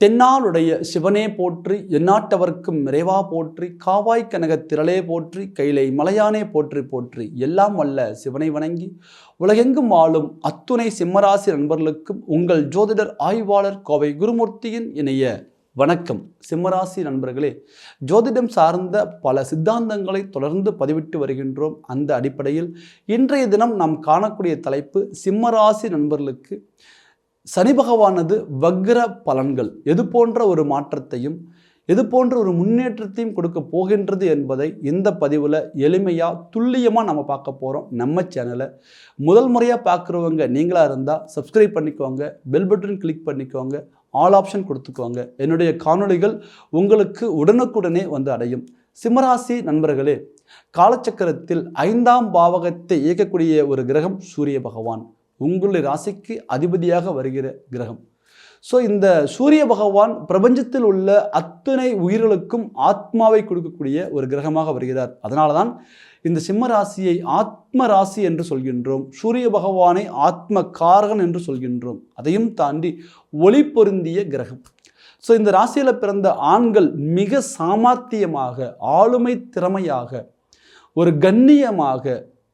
தென்னாளுடைய சிவனே போற்றி எந்நாட்டவர்க்கும் நிறைவா போற்றி காவாய் கனக திரளே போற்றி கைலை மலையானே போற்றி போற்றி எல்லாம் வல்ல சிவனை வணங்கி உலகெங்கும் வாழும் அத்துணை சிம்மராசி நண்பர்களுக்கும் உங்கள் ஜோதிடர் ஆய்வாளர் கோவை குருமூர்த்தியின் இணைய வணக்கம். சிம்மராசி நண்பர்களே ஜோதிடம் சார்ந்த பல சித்தாந்தங்களை தொடர்ந்து பதிவிட்டு வருகின்றோம். அந்த அடிப்படையில் இன்றைய தினம் நாம் காணக்கூடிய தலைப்பு சிம்மராசி நண்பர்களுக்கு சனி பகவானது வக்ர பலன்கள். எது போன்ற ஒரு மாற்றத்தையும் எது போன்ற ஒரு முன்னேற்றத்தையும் கொடுக்க போகின்றது என்பதை இந்த பதிவில் எளிமையாக துல்லியமாக நம்ம பார்க்க போகிறோம் நம்ம சேனலை. முதல் முறையாக பார்க்குறவங்க நீங்களாக இருந்தால் சப்ஸ்கிரைப் பண்ணிக்கோங்க பெல் பட்டன் கிளிக் பண்ணிக்கோங்க ஆல் ஆப்ஷன் கொடுத்துக்கோங்க. என்னுடைய காணொளிகள் உங்களுக்கு உடனுக்குடனே வந்து அடையும். சிம்மராசி நண்பர்களே காலச்சக்கரத்தில் ஐந்தாம் பாவகத்தை இயக்கக்கூடிய ஒரு கிரகம் சூரிய பகவான். உங்களுடைய ராசிக்கு அதிபதியாக வருகிற கிரகம். ஸோ இந்த சூரிய பகவான் பிரபஞ்சத்தில் உள்ள அத்தனை உயிர்களுக்கும் ஆத்மாவை கொடுக்கக்கூடிய ஒரு கிரகமாக வருகிறார். அதனால தான் இந்த சிம்ம ராசியை ஆத்ம ராசி என்று சொல்கின்றோம் சூரிய பகவானை ஆத்ம காரகன் என்று சொல்கின்றோம். அதையும் தாண்டி ஒளி பொருந்திய கிரகம். ஸோ இந்த ராசியில் பிறந்த ஆண்கள் மிக சாமர்த்தியமாக ஆளுமை திறமையாக ஒரு கண்ணியமாக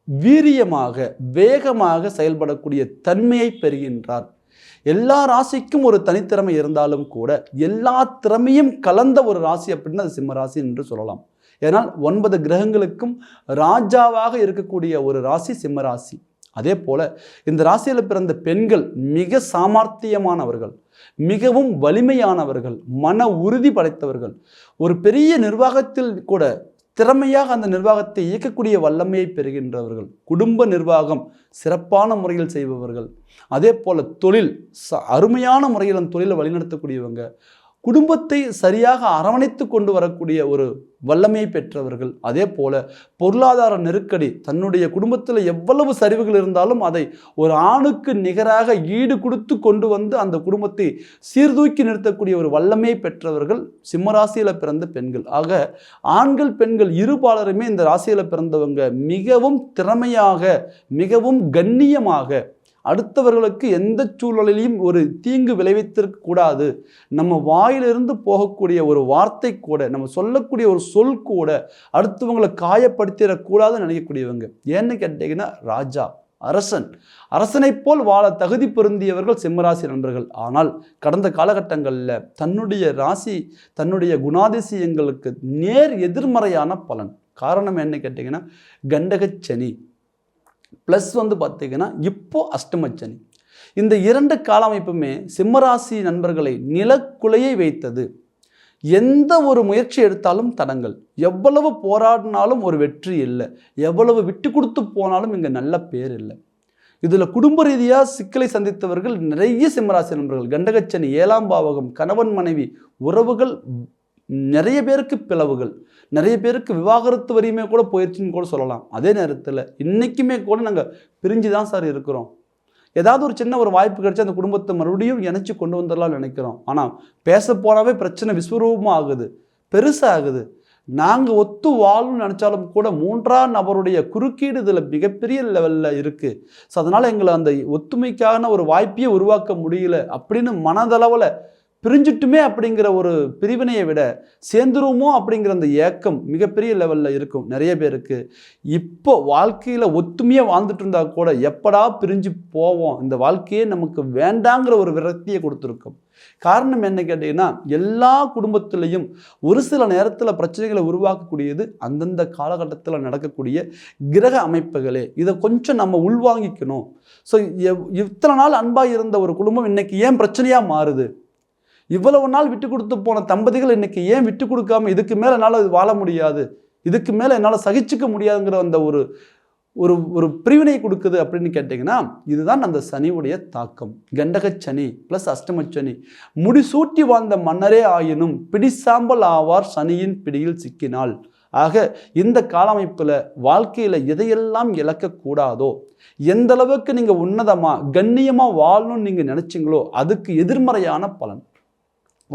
வீரியமாக வேகமாக செயல்படக்கூடிய தன்மையை பெறுகின்றார். எல்லா ராசிக்கும் ஒரு தனித்திறமை இருந்தாலும் கூட எல்லா திறமையும் கலந்த ஒரு ராசி அப்படின்னு அது சிம்ம ராசி என்று சொல்லலாம். ஏன்னால் ஒன்பது கிரகங்களுக்கும் ராஜாவாக இருக்கக்கூடிய ஒரு ராசி சிம்ம ராசி. அதே போல இந்த ராசியில் பிறந்த பெண்கள் மிக சாமர்த்தியமானவர்கள் மிகவும் வலிமையானவர்கள் மன உறுதி படைத்தவர்கள். ஒரு பெரிய நிர்வாகத்தில் கூட திறமையாக அந்த நிர்வாகத்தை இயக்கக்கூடிய வல்லமையை பெறுகின்றவர்கள் குடும்ப நிர்வாகம் சிறப்பான முறையில் செய்பவர்கள். அதே போல தொழில் ச அருமையான முறையில் அந்த தொழிலை வழிநடத்தக்கூடியவங்க குடும்பத்தை சரியாக அரவணைத்து கொண்டு வரக்கூடிய ஒரு வல்லமையை பெற்றவர்கள். அதே போல பொருளாதார நெருக்கடி தன்னுடைய குடும்பத்தில் எவ்வளவு சரிவுகள் இருந்தாலும் அதை ஒரு ஆணுக்கு நிகராக ஈடு கொடுத்து கொண்டு வந்து அந்த குடும்பத்தை சீர்தூக்கி நிறுத்தக்கூடிய ஒரு வல்லமையை பெற்றவர்கள் சிம்மராசியில் பிறந்த பெண்கள். ஆக ஆண்கள் பெண்கள் இருபாலருமே இந்த ராசியில் பிறந்தவங்க மிகவும் திறமையாக மிகவும் கண்ணியமாக அடுத்தவர்களுக்கு எந்த சூழலிலையும் ஒரு தீங்கு விளைவித்திருக்க கூடாது. நம்ம வாயிலிருந்து போகக்கூடிய ஒரு வார்த்தை கூட நம்ம சொல்லக்கூடிய ஒரு சொல் கூட அடுத்தவங்களை காயப்படுத்திடக்கூடாதுன்னு நினைக்கக்கூடியவங்க. ஏன்னு கேட்டீங்கன்னா ராஜா அரசன். அரசனைப் போல் வாழ தகுதி பொருந்தியவர்கள் சிம்மராசி நண்பர்கள். ஆனால் கடந்த காலகட்டங்களில் தன்னுடைய ராசி தன்னுடைய குணாதிசயங்களுக்கு நேர் எதிர்மறையான பலன். காரணம் என்ன கேட்டிங்கன்னா கண்டகச்சனி. ப்ளஸ் வந்து பார்த்திங்கன்னா இப்போ அஷ்டமச்சனி. இந்த இரண்டு கால அமைப்புமே சிம்மராசி நண்பர்களை நிலக்குலையை வைத்தது. எந்த ஒரு முயற்சி எடுத்தாலும் தடங்கள். எவ்வளவு போராடினாலும் ஒரு வெற்றி இல்லை. எவ்வளவு விட்டு கொடுத்து போனாலும் இங்கே நல்ல பேர் இல்லை. இதில் குடும்ப ரீதியாக சிக்கலை சந்தித்தவர்கள் நிறைய சிம்மராசி நண்பர்கள். கண்டகச்சனி ஏழாம் பாவகம் கணவன் மனைவி உறவுகள் நிறைய பேருக்கு பிளவுகள் நிறைய பேருக்கு விவாகரத்து வரையுமே கூட போயிடுச்சுன்னு கூட சொல்லலாம். அதே நேரத்தில் இன்றைக்குமே கூட நாங்கள் பிரிஞ்சு தான் சார் இருக்கிறோம். ஏதாவது ஒரு சின்ன ஒரு வாய்ப்பு கிடைச்சி அந்த குடும்பத்தை மறுபடியும் இணைச்சி கொண்டு வந்துடலாம்னு நினைக்கிறோம். ஆனால் பேச போனாவே பிரச்சனை விஸ்வரூபமாக ஆகுது பெருசாகுது. நாங்கள் ஒத்து வாழும்னு நினச்சாலும் கூட மூன்றாம் நபருடைய குறுக்கீடு இதில் மிகப்பெரிய லெவலில் இருக்குது ஸோ அதனால் எங்களை அந்த ஒத்துமைக்கான ஒரு வாய்ப்பையே உருவாக்க முடியல அப்படின்னு மனதளவில் பிரிஞ்சிட்டுமே அப்படிங்கிற ஒரு பிரிவினையை விட சேர்ந்துருவோமோ அப்படிங்கிற அந்த ஏக்கம் மிகப்பெரிய லெவலில் இருக்கும். நிறைய பேருக்கு இப்போ வாழ்க்கையில் ஒத்துமையாக வாழ்ந்துட்டு இருந்தால் கூட எப்படா பிரிஞ்சு போவோம்? இந்த வாழ்க்கையே நமக்கு வேண்டாங்கிற ஒரு விரக்தியை கொடுத்துருக்கும். காரணம் என்ன கேட்டிங்கன்னா எல்லா குடும்பத்திலையும் ஒரு சில நேரத்தில் பிரச்சனைகளை உருவாக்கக்கூடியது அந்தந்த காலகட்டத்தில் நடக்கக்கூடிய கிரக அமைப்புகளே. இதை கொஞ்சம் நம்ம உள்வாங்கிக்கணும். ஸோ இத்தனை நாள் அன்பாக இருந்த ஒரு குடும்பம் இன்னைக்கு ஏன் பிரச்சனையாக மாறுது? இவ்வளவு நாள் விட்டு கொடுத்து போன தம்பதிகள் இன்னைக்கு ஏன் விட்டு கொடுக்காம இதுக்கு மேலே என்னால் வாழ முடியாது? இதுக்கு மேலே என்னால் சகிச்சுக்க முடியாதுங்கிற அந்த ஒரு ஒரு ஒரு பிரிவினை கொடுக்குது அப்படின்னு கேட்டிங்கன்னா இதுதான் அந்த சனியுடைய தாக்கம். கண்டகச் சனி ப்ளஸ் அஷ்டமச்சனி முடிசூட்டி வாழ்ந்த மன்னரே ஆயினும் பிடிசாம்பல் ஆவார் சனியின் பிடியில் சிக்கினாள். ஆக இந்த காலமைப்பில் வாழ்க்கையில் எதையெல்லாம் இழக்கக்கூடாதோ எந்த அளவுக்கு நீங்கள் உன்னதமாக கண்ணியமாக வாழணும்னு நீங்கள் நினச்சிங்களோ அதுக்கு எதிர்மறையான பலன்.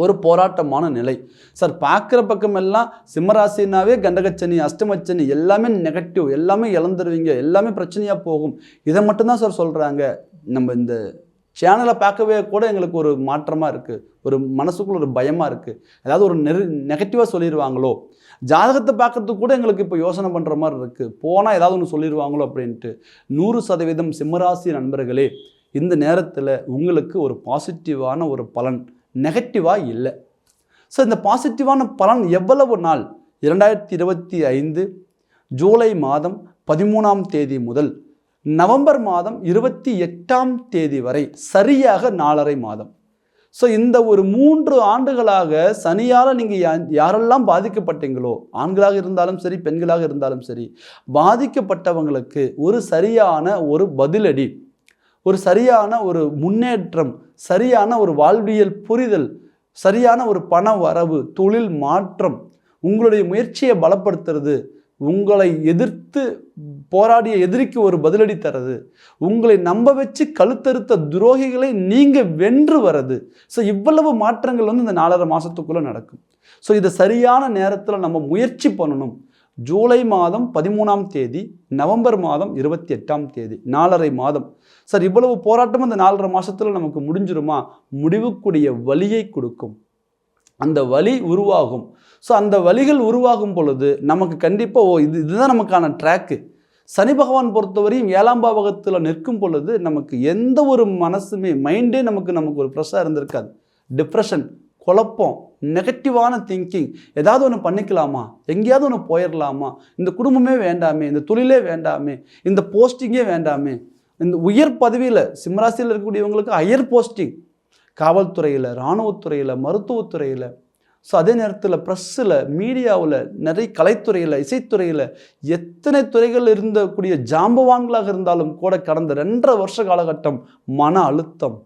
ஒரு போராட்டமான நிலை. சார் பார்க்குற பக்கமெல்லாம் சிம்மராசினாவே கண்டகச்சனி அஷ்டமச்சனி எல்லாமே நெகட்டிவ் எல்லாமே இழந்துருவீங்க எல்லாமே பிரச்சனையாக போகும். இதை மட்டும்தான் சார் சொல்கிறாங்க நம்ம இந்த சேனலை பார்க்கவே கூட எங்களுக்கு ஒரு மாற்றமாக இருக்குது ஒரு மனசுக்குள்ள ஒரு பயமாக இருக்குது ஏதாவது ஒரு நெரு நெகட்டிவாக சொல்லிடுவாங்களோ ஜாதகத்தை பார்க்கறதுக்கு கூட எங்களுக்கு இப்போ யோசனை பண்ணுற மாதிரி இருக்குது போனால் ஏதாவது ஒன்று சொல்லிடுவாங்களோ அப்படின்ட்டு. நூறு சதவீதம் சிம்மராசி நண்பர்களே இந்த நேரத்தில் உங்களுக்கு ஒரு பாசிட்டிவான ஒரு பலன் நெகட்டிவாக இல்லை. ஸோ இந்த பாசிட்டிவான பலன் எவ்வளவு நாள்? இரண்டாயிரத்தி இருபத்தி ஐந்து ஜூலை மாதம் பதிமூணாம் தேதி முதல் நவம்பர் மாதம் இருபத்தி எட்டாம் தேதி வரை சரியாக நாலரை மாதம். ஸோ இந்த ஒரு மூன்று ஆண்டுகளாக சனியால் நீங்கள் யாரெல்லாம் பாதிக்கப்பட்டீங்களோ ஆண்களாக இருந்தாலும் சரி பெண்களாக இருந்தாலும் சரி பாதிக்கப்பட்டவங்களுக்கு ஒரு சரியான ஒரு பதிலடி ஒரு சரியான ஒரு முன்னேற்றம் சரியான ஒரு வாழ்வியல் புரிதல் சரியான ஒரு பண வரவு தொழில் மாற்றம் உங்களுடைய முயற்சியை பலப்படுத்துறது உங்களை எதிர்த்து போராடிய எதிரிக்கு ஒரு பதிலடி தரது உங்களை நம்ப வச்சு கழுத்தறுத்த துரோகிகளை நீங்கள் வென்று வர்றது. ஸோ இவ்வளவு மாற்றங்கள் வந்து இந்த நாலரை மாதத்துக்குள்ளே நடக்கும். ஸோ இதை சரியான நேரத்தில் நம்ம முயற்சி பண்ணணும். ஜூலை மாதம் பதிமூணாம் தேதி நவம்பர் மாதம் இருபத்தி எட்டாம் தேதி நாலரை மாதம். சார் இவ்வளவு போராட்டம் இந்த நாலரை மாதத்தில் நமக்கு முடிஞ்சிருமா? முடிவுக்குரிய வழியை கொடுக்கும். அந்த வழி உருவாகும். ஸோ அந்த வழிகள் உருவாகும் பொழுது நமக்கு கண்டிப்பாக ஓ இது இதுதான் நமக்கான ட்ராக்கு சனி பகவான் பொறுத்தவரையும் ஏழாம் பாவகத்தில் நிற்கும் பொழுது நமக்கு எந்த ஒரு மனசுமே மைண்டே நமக்கு நமக்கு ஒரு ஃப்ரெஷ்ஷாக இருந்திருக்காது. டிப்ரெஷன் குழப்பம் நெகட்டிவான திங்கிங் ஏதாவது ஒன்று பண்ணிக்கலாமா? எங்கேயாவது ஒன்று போயிடலாமா இந்த குடும்பமே வேண்டாமே இந்த தொழிலே வேண்டாமே இந்த போஸ்டிங்கே வேண்டாமே. இந்த உயர் பதவியில் சிம்மராசியில் இருக்கக்கூடியவங்களுக்கு ஹையர் போஸ்டிங் காவல்துறையில் இராணுவத்துறையில் மருத்துவத்துறையில். ஸோ அதே நேரத்தில் ப்ரெஸ்ஸில் மீடியாவில் நிறைய கலைத்துறையில் இசைத்துறையில் எத்தனை துறைகள் இருந்தக்கூடிய ஜாம்பவான்களாக இருந்தாலும் கூட கடந்த ரெண்டரை வருஷ காலகட்டம் மன அழுத்தம்.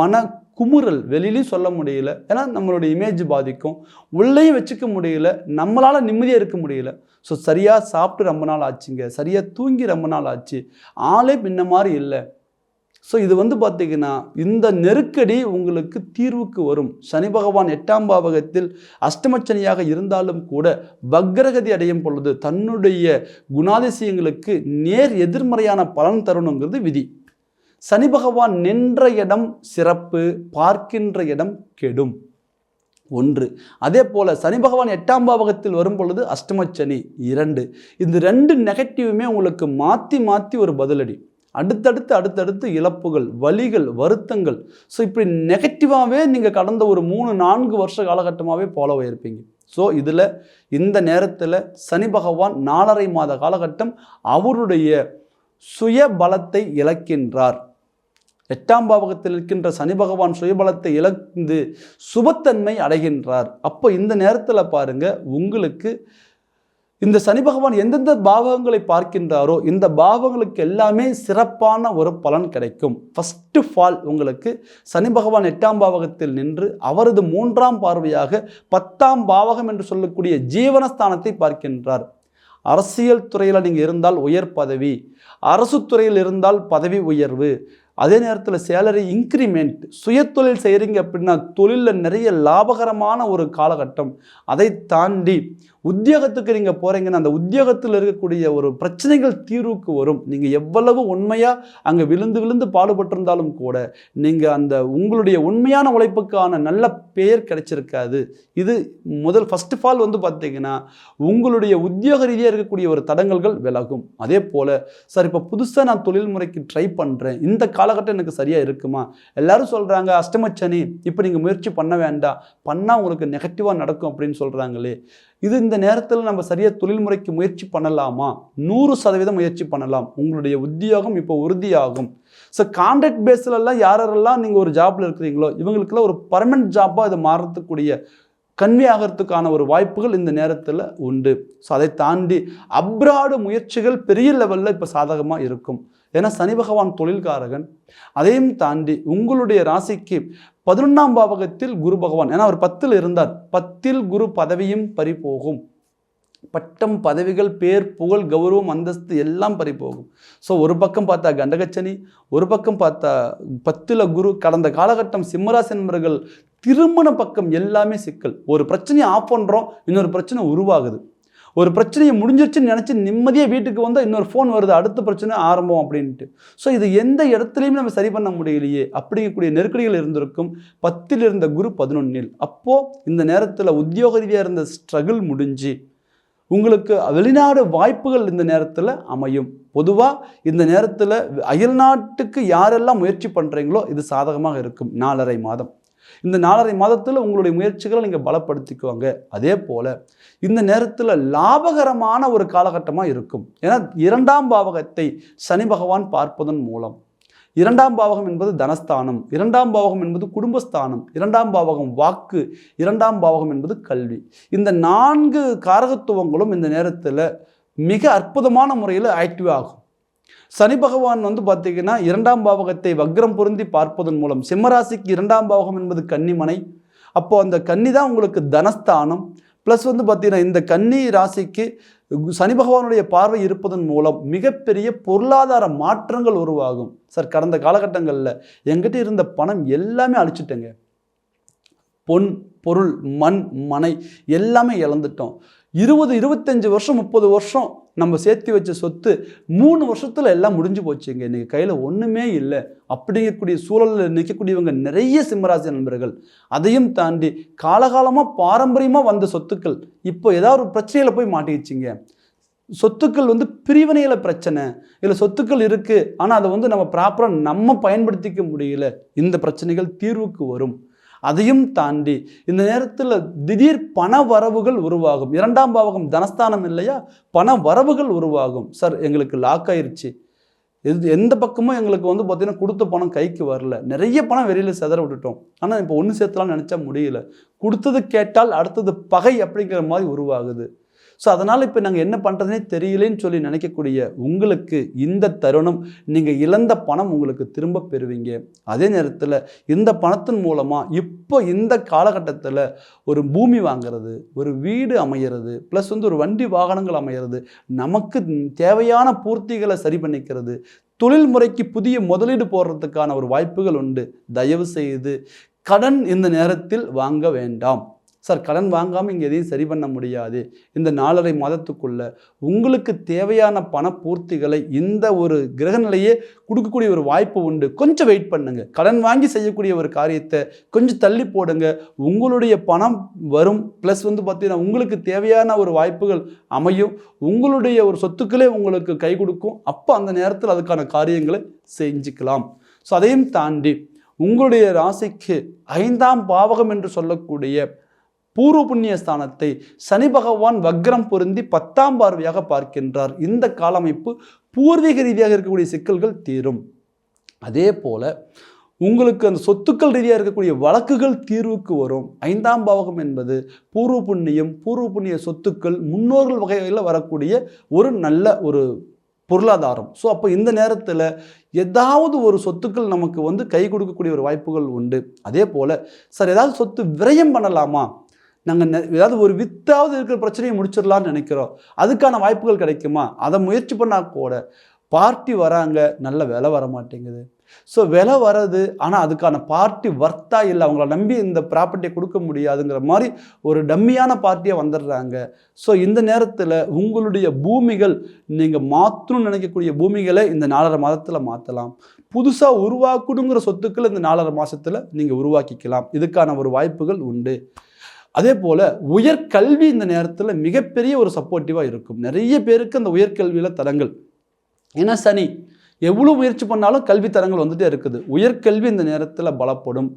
மன குமுறல் வெளியிலையும் சொல்ல முடியல. ஏன்னா நம்மளுடைய இமேஜ் பாதிக்கும். உள்ளேயும் வச்சுக்க முடியல. நம்மளால் நிம்மதியாக இருக்க முடியல. ஸோ சரியாக சாப்பிட்டு ரொம்ப நாள் ஆச்சுங்க. சரியாக தூங்கி ரொம்ப நாள் ஆச்சு. ஆளே பின்ன மாதிரி இல்லை. ஸோ இது வந்து பார்த்திங்கன்னா இந்த நெருக்கடி உங்களுக்கு தீர்வுக்கு வரும். சனி பகவான் எட்டாம் பாவகத்தில் அஷ்டமச்சனியாக இருந்தாலும் கூட பக்ரகதி அடையும் பொழுது தன்னுடைய குணாதிசயங்களுக்கு நேர் எதிர்மறையான பலன் தரணுங்கிறது விதி. சனி பகவான் நின்ற இடம் சிறப்பு பார்க்கின்ற இடம் கெடும். ஒன்று. அதே போல் சனி பகவான் எட்டாம் பாவகத்தில் வரும் பொழுது அஷ்டமச்சனி இரண்டு. இந்த ரெண்டு நெகட்டிவுமே உங்களுக்கு மாற்றி மாற்றி ஒரு பதிலடி. அடுத்தடுத்து அடுத்தடுத்து இழப்புகள் வலிகள் வருத்தங்கள். ஸோ இப்படி நெகட்டிவாகவே நீங்கள் கடந்த ஒரு மூணு நான்கு வருஷ காலகட்டமாகவே ஃபாலோ ஆகிருப்பீங்க ஸோ இதில் இந்த நேரத்தில் சனி பகவான் நாலரை மாத காலகட்டம் அவருடைய சுய பலத்தை இழக்கின்றார். எட்டாம் பாவகத்தில் இருக்கின்ற சனி பகவான் சுயபலத்தை இழந்து சுபத்தன்மை அடைகின்றார். அப்போ இந்த நேரத்தில் பாருங்க உங்களுக்கு இந்த சனி பகவான் எந்தெந்த பாவகங்களை பார்க்கின்றாரோ இந்த பாவங்களுக்கு எல்லாமே சிறப்பான ஒரு பலன் கிடைக்கும். ஃபஸ்ட்டு ஃபால் உங்களுக்கு சனி பகவான் எட்டாம் பாவகத்தில் நின்று அவரது மூன்றாம் பார்வையாக பத்தாம் பாவகம் என்று சொல்லக்கூடிய ஜீவனஸ்தானத்தை பார்க்கின்றார். அரசியல் துறையில் நீங்கள் இருந்தால் உயர் பதவி அரசு துறையில் இருந்தால் பதவி உயர்வு அதே நேரத்தில் சேலரி இன்க்ரிமெண்ட் சுயத்தொழில் செய்கிறீங்க அப்படின்னா தொழிலில் நிறைய லாபகரமான ஒரு காலகட்டம். அதை தாண்டி உத்தியோகத்துக்கு நீங்கள் போகிறீங்கன்னா அந்த உத்தியோகத்தில் இருக்கக்கூடிய ஒரு பிரச்சனைகள் தீர்வுக்கு வரும். நீங்கள் எவ்வளவு உண்மையாக அங்கே விழுந்து விழுந்து பாடுபட்டிருந்தாலும் கூட நீங்கள் அந்த உங்களுடைய உண்மையான உழைப்புக்கான நல்ல பெயர் கிடைச்சிருக்காது. இது முதல் ஃபஸ்ட் ஆஃப் ஆல் வந்து பார்த்தீங்கன்னா உங்களுடைய உத்தியோக ரீதியாக இருக்கக்கூடிய ஒரு தடங்கல்கள் விலகும். அதே போல் சார் இப்போ புதுசாக நான் தொழில் முறைக்கு ட்ரை பண்ணுறேன் இந்த காலகட்டம் எனக்கு சரியாக இருக்குமா? எல்லாரும் சொல்கிறாங்க அஷ்டமச்சனி இப்போ நீங்கள் முயற்சி பண்ண வேண்டாம். பண்ணால் உங்களுக்கு நெகட்டிவாக நடக்கும் அப்படின்னு சொல்கிறாங்களே இது இந்த நேரத்தில் நம்ம சரியாக தொழில் முறைக்கு முயற்சி பண்ணலாமா? நூறு சதவீதம் முயற்சி பண்ணலாம். உங்களுடைய உத்தியோகம் இப்போ உறுதியாகும். ஸோ கான்ட்ராக்ட் பேஸ்லலாம் யாரெல்லாம் நீங்கள் ஒரு ஜாப்பில் இருக்கிறீங்களோ இவங்களுக்கெல்லாம் ஒரு பர்மனெண்ட் ஜாப்பாக இது மாறத்துக்கூடிய கன்வே ஆகிறதுக்கான ஒரு வாய்ப்புகள் இந்த நேரத்தில் உண்டு. ஸோ அதை தாண்டி அப்ராடு முயற்சிகள் பெரிய லெவலில் இப்போ சாதகமாக இருக்கும். ஏன்னா சனி பகவான் தொழில்காரகன். அதையும் தாண்டி உங்களுடைய ராசிக்கு பதினொன்றாம் பாவகத்தில் குரு பகவான். ஏன்னா அவர் பத்தில் இருந்தார். பத்தில் குரு பதவியும் பறிபோகும். பட்டம் பதவிகள் பேர் புகழ் கௌரவம் அந்தஸ்து எல்லாம் பறிபோகும். ஸோ ஒரு பக்கம் பார்த்தா கண்டகச்சனி ஒரு பக்கம் பார்த்தா பத்தில் குரு. கடந்த காலகட்டம் சிம்மராசி நண்பர்கள் திருமண பக்கம் எல்லாமே சிக்கல். ஒரு பிரச்சனையை ஆஃப் பண்ணுறோம் இன்னொரு பிரச்சனை உருவாகுது. ஒரு பிரச்சனையை முடிஞ்சிருச்சுன்னு நினச்சி நிம்மதியாக வீட்டுக்கு வந்தால் இன்னொரு ஃபோன் வருது அடுத்த பிரச்சனை ஆரம்பம் அப்படின்ட்டு. ஸோ இது எந்த இடத்துலையுமே நம்ம சரி பண்ண முடியலையே. அப்படிங்கக்கூடிய நெருக்கடிகள் இருந்திருக்கும். பத்தில் இருந்த குரு பதினொன்னில். அப்போது இந்த நேரத்தில் உத்தியோக ரீதியாக இருந்த ஸ்ட்ரகிள் முடிஞ்சு உங்களுக்கு வெளிநாடு வாய்ப்புகள் இந்த நேரத்தில் அமையும். பொதுவாக இந்த நேரத்தில் அயல்நாட்டுக்கு யாரெல்லாம் முயற்சி பண்ணுறீங்களோ இது சாதகமாக இருக்கும். நாலரை மாதம். இந்த நாலரை மாதத்தில் உங்களுடைய முயற்சிகளை நீங்கள் பலப்படுத்திக்குவாங்க அதே போல் இந்த நேரத்தில் லாபகரமான ஒரு காலகட்டமாக இருக்கும். ஏன்னா இரண்டாம் பாவகத்தை சனி பகவான் பார்ப்பதன் மூலம். இரண்டாம் பாவகம் என்பது தனஸ்தானம் இரண்டாம் பாவகம் என்பது குடும்பஸ்தானம் இரண்டாம் பாவகம் வாக்கு இரண்டாம் பாவகம் என்பது கல்வி. இந்த நான்கு காரகத்துவங்களும் இந்த நேரத்தில் மிக அற்புதமான முறையில் ஆக்டிவ் ஆகும். சனி பகவான் வந்து பார்த்தீங்கன்னா இரண்டாம் பாவகத்தை வக்ரம் பொருந்தி பார்ப்பதன் மூலம் சிம்மராசிக்கு இரண்டாம் பாவகம் என்பது கன்னிமனை. அப்போ அந்த கன்னி தான் உங்களுக்கு தனஸ்தானம். ப்ளஸ் வந்து பார்த்தீங்கன்னா இந்த கன்னி ராசிக்கு சனி பகவானுடைய பார்வை இருப்பதன் மூலம் மிகப்பெரிய பொருளாதார மாற்றங்கள் உருவாகும். சார் கடந்த காலகட்டங்களில் எங்கிட்ட இருந்த பணம் எல்லாமே அழிச்சிட்டேங்க. பொன் பொருள் மண் மனை எல்லாமே இழந்துட்டோம். இருபது இருபத்தஞ்சி வருஷம் முப்பது வருஷம் நம்ம சேர்த்து வச்ச சொத்து மூணு வருஷத்தில் எல்லாம் முடிஞ்சு போச்சுங்க. இன்றைக்கி கையில் ஒன்றுமே இல்லை. அப்படிங்கக்கூடிய சூழலில் நிற்கக்கூடியவங்க நிறைய சிம்மராசி நண்பர்கள். அதையும் தாண்டி காலகாலமாக பாரம்பரியமாக வந்த சொத்துக்கள் இப்போ ஏதாவது ஒரு பிரச்சனையில் போய் மாட்டிக்கிச்சிங்க. சொத்துக்கள் வந்து பிரிவினையில் பிரச்சனை. இல்லை சொத்துக்கள் இருக்குது ஆனால் அதை வந்து நம்ம ப்ராப்பராக நம்ம பயன்படுத்திக்க முடியல. இந்த பிரச்சனைகள் தீர்வுக்கு வரும். அதையும் தாண்டி இந்த நேரத்தில் திடீர் பண வரவுகள் உருவாகும். இரண்டாம் பாவகம் தனஸ்தானம் இல்லையா? பண வரவுகள் உருவாகும். சார் எங்களுக்கு லாக் ஆயிருச்சு. எது எந்த பக்கமும் எங்களுக்கு வந்து பார்த்தீங்கன்னா கொடுத்த பணம் கைக்கு வரல. நிறைய பணம் வெளியில் செதற விட்டுட்டோம். ஆனால் இப்போ ஒன்று சேர்த்தலாம்னு நினச்சா முடியல. கொடுத்தது கேட்டால் அடுத்தது பகை அப்படிங்கிற மாதிரி உருவாகுது. ஸோ அதனால் இப்போ நாங்கள் என்ன பண்ணுறதுனே தெரியலேன்னு சொல்லி நினைக்கக்கூடிய உங்களுக்கு இந்த தருணம் நீங்கள் இழந்த பணம் உங்களுக்கு திரும்ப பெறுவீங்க. அதே நேரத்தில் இந்த பணத்தின் மூலமாக இப்போ இந்த காலகட்டத்தில் ஒரு பூமி வாங்குறது ஒரு வீடு அமையிறது ப்ளஸ் வந்து ஒரு வண்டி வாகனங்கள் அமையிறது நமக்கு தேவையான பூர்த்திகளை சரி பண்ணிக்கிறது தொழில் முறைக்கு புதிய முதலீடு போடுறதுக்கான ஒரு வாய்ப்புகள் உண்டு. தயவு செய்து கடன் இந்த நேரத்தில் வாங்க வேண்டாம். சார் கடன் வாங்காமல் இங்கே எதையும் சரி பண்ண முடியாது. இந்த நாலரை மாதத்துக்குள்ள உங்களுக்கு தேவையான பண பூர்த்திகளை இந்த ஒரு கிரகநிலையே கொடுக்கக்கூடிய ஒரு வாய்ப்பு உண்டு. கொஞ்சம் வெயிட் பண்ணுங்க. கடன் வாங்கி செய்யக்கூடிய ஒரு காரியத்தை கொஞ்சம் தள்ளி போடுங்க. உங்களுடைய பணம் வரும். ப்ளஸ் வந்து பார்த்தீங்கன்னா உங்களுக்கு தேவையான ஒரு வாய்ப்புகள் அமையும். உங்களுடைய ஒரு சொத்துக்களே உங்களுக்கு கை கொடுக்கும். அப்போ அந்த நேரத்தில் அதுக்கான காரியங்களை செஞ்சுக்கலாம். ஸோ அதையும் தாண்டி உங்களுடைய ராசிக்கு ஐந்தாம் பாவகம் என்று சொல்லக்கூடிய பூர்வ புண்ணிய ஸ்தானத்தை சனி பகவான் வக்ரம் பொருந்தி பத்தாம் பார்வையாக பார்க்கின்றார். இந்த காலமைப்பு பூர்வீக ரீதியாக இருக்கக்கூடிய சிக்கல்கள் தீரும். அதே போல உங்களுக்கு அந்த சொத்துக்கள் ரீதியாக இருக்கக்கூடிய வழக்குகள் தீர்வுக்கு வரும். ஐந்தாம் பாவகம் என்பது பூர்வ புண்ணியம் பூர்வ புண்ணிய சொத்துக்கள் முன்னோர்கள் வகையில் வரக்கூடிய ஒரு நல்ல ஒரு பொருளாதாரம். ஸோ அப்போ இந்த நேரத்தில் ஏதாவது ஒரு சொத்துக்கள் நமக்கு வந்து கை கொடுக்கக்கூடிய ஒரு வாய்ப்புகள் உண்டு. அதே போல் சார் ஏதாவது சொத்து விரயம் பண்ணலாமா? நாங்கள் ஏதாவது ஒரு வித்தாவது இருக்கிற பிரச்சனையை முடிச்சிடலான்னு நினைக்கிறோம். அதுக்கான வாய்ப்புகள் கிடைக்குமா? அதை முயற்சி பண்ணால் கூட பார்ட்டி வராங்க நல்ல விலை வர மாட்டேங்குது. ஸோ விலை வர்றது ஆனால் அதுக்கான பார்ட்டி வர்த்தா இல்லை. அவங்கள நம்பி இந்த ப்ராப்பர்ட்டியை கொடுக்க முடியாதுங்கிற மாதிரி ஒரு டம்மியான பார்ட்டியாக வந்துடுறாங்க. ஸோ இந்த நேரத்தில் உங்களுடைய பூமிகள் நீங்கள் மாற்றணும்னு நினைக்கக்கூடிய பூமிகளை இந்த நாலரை மாதத்தில் மாற்றலாம் புதுசாக உருவாக்கணுங்கிற சொத்துக்கள் இந்த நாலரை மாதத்தில் நீங்கள் உருவாக்கிக்கலாம். இதுக்கான ஒரு வாய்ப்புகள் உண்டு. அதே போல் உயர்கல்வி இந்த நேரத்தில் மிகப்பெரிய ஒரு சப்போர்ட்டிவாக இருக்கும். நிறைய பேருக்கு அந்த உயர்கல்வியில் தரங்கள் ஏன்னா சனி எவ்வளோ முயற்சி பண்ணாலும் கல்வி தரங்கள் வந்துட்டே இருக்குது. உயர்கல்வி இந்த நேரத்தில் பலப்படும்.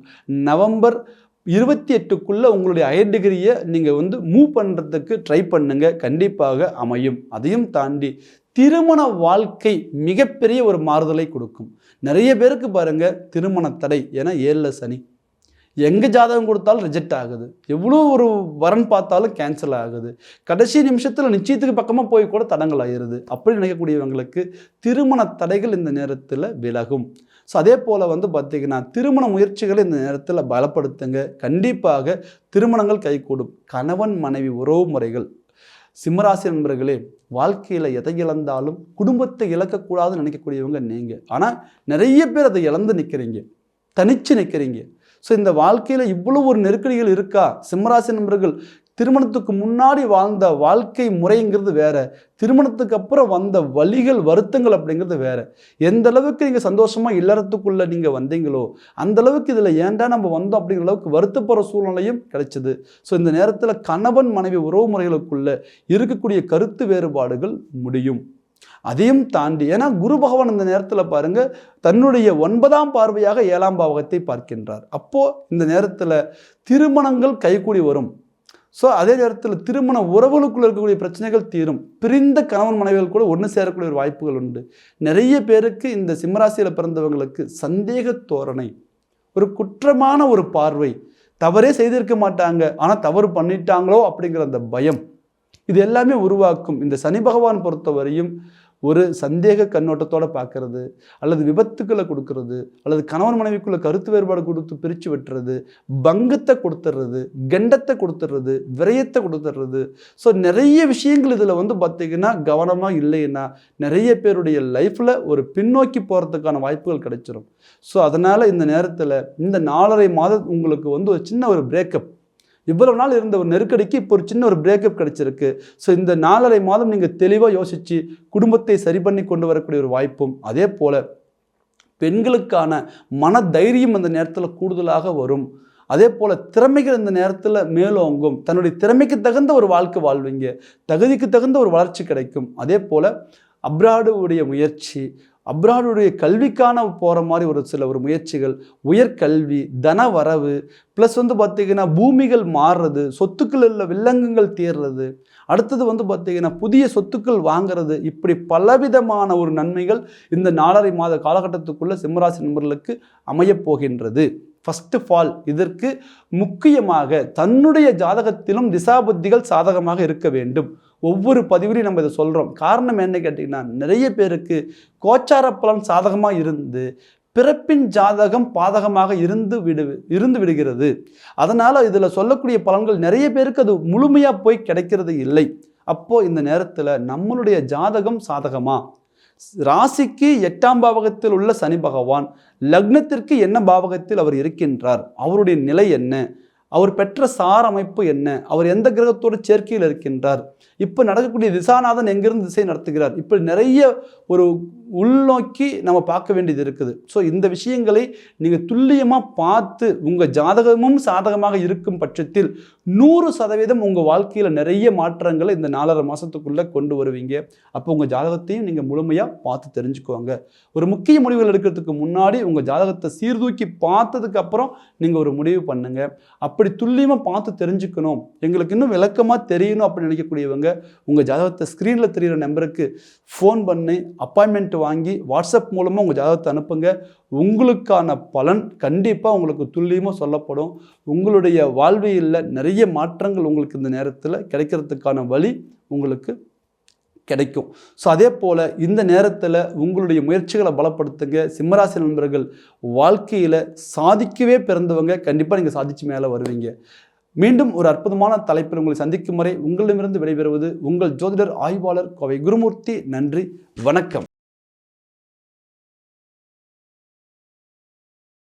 நவம்பர் இருபத்தி எட்டுக்குள்ளே உங்களுடைய ஹையர் டிகிரியை நீங்கள் வந்து மூவ் பண்ணுறதுக்கு ட்ரை பண்ணுங்க. கண்டிப்பாக அமையும். அதையும் தாண்டி திருமண வாழ்க்கை மிகப்பெரிய ஒரு மாறுதலை கொடுக்கும். நிறைய பேருக்கு பாருங்கள் திருமண தடை. ஏன்னா ஏழில் சனி. எங்கே ஜாதகம் கொடுத்தாலும் ரிஜெக்ட் ஆகுது. எவ்வளோ ஒரு வரன் பார்த்தாலும் கேன்சல் ஆகுது. கடைசி நிமிஷத்தில் நிச்சயத்துக்கு பக்கமாக போய் கூட தடங்கள் ஆயிடுது. அப்படி நினைக்கக்கூடியவங்களுக்கு திருமண தடைகள் இந்த நேரத்தில் விலகும். ஸோ அதே போல் வந்து பார்த்திங்கன்னா திருமண முயற்சிகளை இந்த நேரத்தில் பலப்படுத்துங்க. கண்டிப்பாக திருமணங்கள் கைகூடும். கணவன் மனைவி உறவு முறைகள். சிம்மராசி நண்பர்களே வாழ்க்கையில் எதை இழந்தாலும் குடும்பத்தை இழக்கக்கூடாதுன்னு நினைக்கக்கூடியவங்க நீங்கள் ஆனால் நிறைய பேர் அதை இழந்து நிற்கிறீங்க தனித்து நிற்கிறீங்க ஸோ இந்த வாழ்க்கையில் இவ்வளோ ஒரு நெருக்கடிகள் இருக்கா? சிம்மராசி நண்பர்கள் திருமணத்துக்கு முன்னாடி வாழ்ந்த வாழ்க்கை முறைங்கிறது வேற. திருமணத்துக்கு அப்புறம் வந்த வழிகள் வருத்தங்கள் அப்படிங்கிறது வேற. எந்த அளவுக்கு நீங்கள் சந்தோஷமாக இல்லறத்துக்குள்ளே நீங்கள் வந்தீங்களோ அந்த அளவுக்கு இதில் ஏன்டா நம்ம வந்தோம் அப்படிங்கிற அளவுக்கு வருத்தப்படுற சூழ்நிலையும் கிடைச்சிது. ஸோ இந்த நேரத்தில் கணவன் மனைவி உறவு முறைகளுக்குள்ள இருக்கக்கூடிய கருத்து வேறுபாடுகள் முடியும். அதையும் தாண்டி ஏன்னா குரு பகவான் இந்த நேரத்தில் பாருங்க தன்னுடைய ஒன்பதாம் பார்வையாக ஏழாம் பாவகத்தை பார்க்கின்றார். அப்போ இந்த நேரத்தில் திருமணங்கள் கைகூடி வரும். ஸோ அதே நேரத்தில் திருமண உறவுகளுக்குள்ள இருக்கக்கூடிய பிரச்சனைகள் தீரும். பிரிந்த கணவன் மனைவிகள் கூட ஒன்று சேரக்கூடிய ஒரு வாய்ப்புகள் உண்டு. நிறைய பேருக்கு இந்த சிம்மராசியில் பிறந்தவங்களுக்கு சந்தேக தோரணை ஒரு குற்றமான ஒரு பார்வை. தவறே செய்திருக்க மாட்டாங்க. ஆனால் தவறு பண்ணிட்டாங்களோ அப்படிங்கிற அந்த பயம். இது எல்லாமே உருவாக்கும். இந்த சனி பகவான் பொறுத்தவரையும் ஒரு சந்தேக கண்ணோட்டத்தோட பார்க்கறது அல்லது விபத்துக்களை கொடுக்கறது அல்லது கணவன் மனைவிக்குள்ள கருத்து வேறுபாடு கொடுத்து பிரித்து வெட்டுறது பங்கத்தை கொடுத்துட்றது கண்டத்தை கொடுத்துட்றது விரயத்தை கொடுத்துட்றது ஸோ நிறைய விஷயங்கள் இதில் வந்து பார்த்திங்கன்னா கவனமாக இல்லைன்னா நிறைய பேருடைய லைஃப்பில் ஒரு பின்னோக்கி போகிறதுக்கான வாய்ப்புகள் கிடைச்சிரும். ஸோ அதனால் இந்த நேரத்தில் இந்த நாலரை மாதம் உங்களுக்கு வந்து ஒரு சின்ன ஒரு பிரேக்கப் இவ்வளவு நாள் இருந்த ஒரு நெருக்கடிக்கு இப்போ ஒரு சின்ன ஒரு பிரேக்கப் கிடைச்சிருக்கு. ஸோ இந்த நாலரை மாதம் நீங்கள் தெளிவாக யோசித்து குடும்பத்தை சரி பண்ணி கொண்டு வரக்கூடிய ஒரு வாய்ப்பும் அதே போல் பெண்களுக்கான மன தைரியம் அந்த நேரத்தில் கூடுதலாக வரும். அதே போல் திறமைகள் இந்த நேரத்தில் மேலோங்கும். தன்னுடைய திறமைக்கு தகுந்த ஒரு வாழ்க்கை வாழ்வீங்க. தகுதிக்கு தகுந்த ஒரு வளர்ச்சி கிடைக்கும். அதே போல் அப்ராடு உடைய முயற்சி அப்ராடுடைய கல்விக்கான போகிற மாதிரி ஒரு சில ஒரு முயற்சிகள் உயர்கல்வி தன வரவு ப்ளஸ் வந்து பார்த்திங்கன்னா பூமிகள் மாறுறது சொத்துக்கள் உள்ள வில்லங்கங்கள் தீர்றது அடுத்தது வந்து பார்த்திங்கன்னா புதிய சொத்துக்கள் வாங்குறது இப்படி பலவிதமான ஒரு நன்மைகள் இந்த நாலரை மாத காலகட்டத்துக்குள்ளே சிம்மராசி நண்பர்களுக்கு அமையப் போகின்றது. ஃபஸ்ட் ஆஃப் ஆல் இதற்கு முக்கியமாக தன்னுடைய ஜாதகத்திலும் திசாபுத்திகள் சாதகமாக இருக்க வேண்டும். ஒவ்வொரு பதிவிலையும் நம்ம இதை சொல்கிறோம் காரணம் என்ன கேட்டிங்கன்னா நிறைய பேருக்கு கோச்சார பலன் சாதகமாக இருந்து பிறப்பின் ஜாதகம் பாதகமாக இருந்து விடு இருந்து விடுகிறது. அதனால் இதில் சொல்லக்கூடிய பலன்கள் நிறைய பேருக்கு அது முழுமையாக போய் கிடைக்கிறது இல்லை. அப்போது இந்த நேரத்தில் நம்மளுடைய ஜாதகம் சாதகமா? ராசிக்கு எட்டாம் பாவகத்தில் உள்ள சனி பகவான் லக்னத்திற்கு என்ன பாவகத்தில் அவர் இருக்கின்றார்? அவருடைய நிலை என்ன? அவர் பெற்ற சார் அமைப்பு என்ன? அவர் எந்த கிரகத்தோடு சேர்க்கையில் இருக்கின்றார்? இப்போ நடக்கக்கூடிய திசாநாதன் எங்கிருந்து திசை நடத்துகிறார்? இப்படி நிறைய ஒரு உள்நோக்கி நம்ம பார்க்க வேண்டியது இருக்குது. ஸோ இந்த விஷயங்களை நீங்கள் துல்லியமாக பார்த்து உங்கள் ஜாதகமும் சாதகமாக இருக்கும் பட்சத்தில் நூறு சதவீதம் உங்கள் வாழ்க்கையில் நிறைய மாற்றங்களை இந்த நாலரை மாதத்துக்குள்ளே கொண்டு வருவீங்க. அப்போ உங்கள் ஜாதகத்தையும் நீங்கள் முழுமையாக பார்த்து தெரிஞ்சுக்குவாங்க ஒரு முக்கிய முடிவுகள் எடுக்கிறதுக்கு முன்னாடி உங்கள் ஜாதகத்தை சீர்தூக்கி பார்த்ததுக்கு அப்புறம் நீங்கள் ஒரு முடிவு பண்ணுங்கள் அப்படி துல்லியமாக பார்த்து தெரிஞ்சுக்கணும். எங்களுக்கு இன்னும் விளக்கமாக தெரியணும் அப்படின்னு நினைக்கக்கூடியவங்க உங்கள் ஜாதகத்தை ஸ்க்ரீனில் தெரிகிற நம்பருக்கு ஃபோன் பண்ணி அப்பாயின்மெண்ட் வாங்கி வாட்ஸ்அப் மூலமாக உங்கள் ஜாதகத்தை அனுப்புங்க. உங்களுக்கான பலன் கண்டிப்பாக உங்களுக்கு துல்லியமாக சொல்லப்படும். உங்களுடைய வாழ்வியலில் நிறைய மாற்றங்கள் உங்களுக்கு இந்த நேரத்தில் கிடைக்கிறதுக்கான வழி உங்களுக்கு கிடைக்கும். ஸோ அதே போல் இந்த நேரத்தில் உங்களுடைய முயற்சிகளை பலப்படுத்துங்க. சிம்மராசி நண்பர்கள் வாழ்க்கையில் சாதிக்கவே பிறந்தவங்க கண்டிப்பாக நீங்கள் சாதிச்சு மேலே வருவீங்க. மீண்டும் ஒரு அற்புதமான தலைப்பில் உங்களை சந்திக்கும் வரை உங்களிடமிருந்து விடைபெறுவது உங்கள் ஜோதிடர் ஆய்வாளர் கோவை குருமூர்த்தி. நன்றி வணக்கம்.